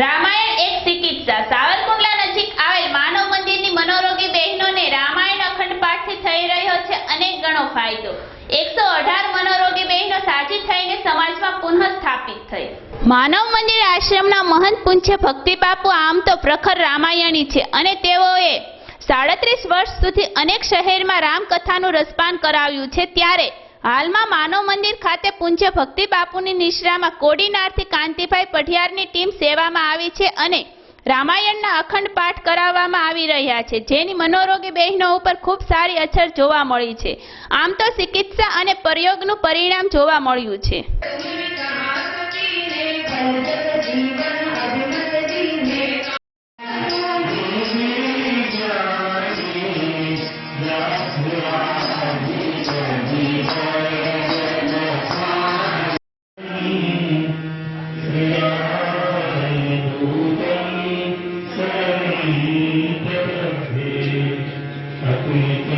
રામાયણ એક ચિકિત્સા. સાવરકુંડલા નજીક આવેલ માનવ મંદિરની મનોરોગી બહેનોને રામાયણ અખંડ પાઠથી થઈ રહ્યો છે અનેક ગણો ફાયદો. એકસો અઢાર મનોરોગી બહેનો સાજી થઈને સમાજમાં પુનઃ સ્થાપિત થઈ. માનવ મંદિર આશ્રમના મહંત પૂંછ્ય ભક્તિ બાપુ આમ તો પ્રખર રામાયણી છે અને તેઓએ સાડત્રીસ વર્ષ સુધી અનેક શહેરમાં રામકથાનું રસપાન કરાવ્યું છે. ત્યારે હાલમાં માનવ મંદિર ખાતે પૂંજ્ય ભક્તિ બાપુની નિશ્રામાં કોડીનારથી કાંતિભાઈ પઢિયારની ટીમ સેવામાં આવી છે અને રામાયણના અખંડ પાઠ કરાવવામાં આવી રહ્યા છે, જેની મનોરોગી બહેનો ઉપર ખૂબ સારી અસર જોવા મળી છે. આમ તો ચિકિત્સા અને પ્રયોગનું પરિણામ જોવા મળ્યું છે. me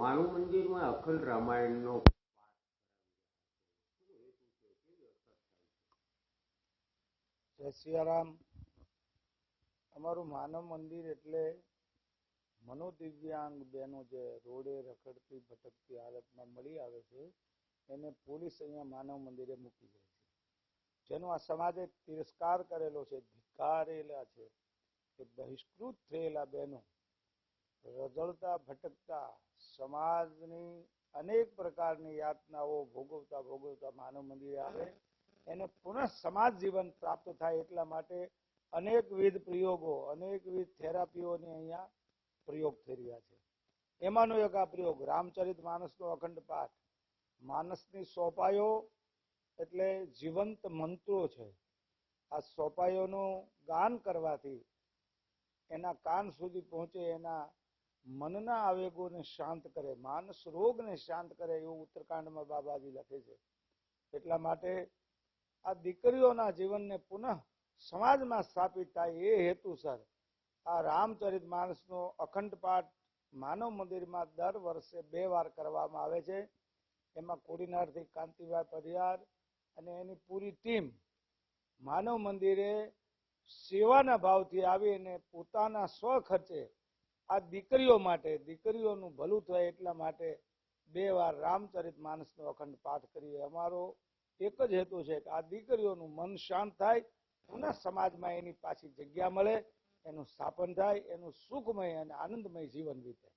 માનવ મંદિરમાં અખંડ રામાયણનો જય સિયારામ. અમારું માનવ મંદિર એટલે મનોદિવ્યાંગ બહેનો જે રોડે રખડતી, ભટકતી હાલતમાં મળી આવે છે, એને પોલીસ અહીંયા માનવ મંદિરે મૂકી જાય છે. જેનો આ સમાજે તિરસ્કાર કરેલો છે, ધિકારેલા છે કે બહિષ્કૃત થયેલા બહેનો રઝળતા, ભટકતા સમાજની અનેક પ્રકારની યાતનાઓ ભોગવતા ભોગવતા માનવ મંદિરે આવે. એને પુનઃ સમાજ જીવન પ્રાપ્ત થાય એટલા માટે અનેકવિધ પ્રયોગો અનેકવિધ થેરાપીઓની અહીંયા પ્રયોગ થઈ રહ્યા છે. એમાંનો એક આ પ્રયોગ, રામચરિત માનસનો અખંડ પાઠ. માનસની સોપાયો એટલે જીવંત મંત્રો છે. આ સોપાયોનું ગાન કરવાથી એના કાન સુધી પહોંચે એના મનના આવેગોને શાંત કરે, માનસ રોગને શાંત કરે એવું ઉત્તરકાંડમાં બાબાજી લખે છે. એટલા માટે આ દીકરીઓના જીવનને પુનઃ સમાજમાં સ્થાપિત થાય એ હેતુસર આ રામચરિત માનસનો અખંડ પાઠ માનવ મંદિરમાં દર વર્ષે બે વાર કરવામાં આવે છે. એમાં કોડીનારથી કાંતિભાઈ પરિયાર અને એની પૂરી ટીમ માનવ મંદિરે સેવાના ભાવથી આવી અને પોતાના સ્વખર્ચે આ દીકરીઓ માટે, દીકરીઓનું ભલું થાય એટલા માટે બે વાર રામચરિત માનસનો અખંડ પાઠ કરીએ. અમારો એક જ હેતુ છે કે આ દીકરીઓનું મન શાંત થાય પુનઃ સમાજમાં એની પાછી જગ્યા મળે, એનું સ્થાપન થાય, એનું સુખમય અને આનંદમય જીવન વીતે.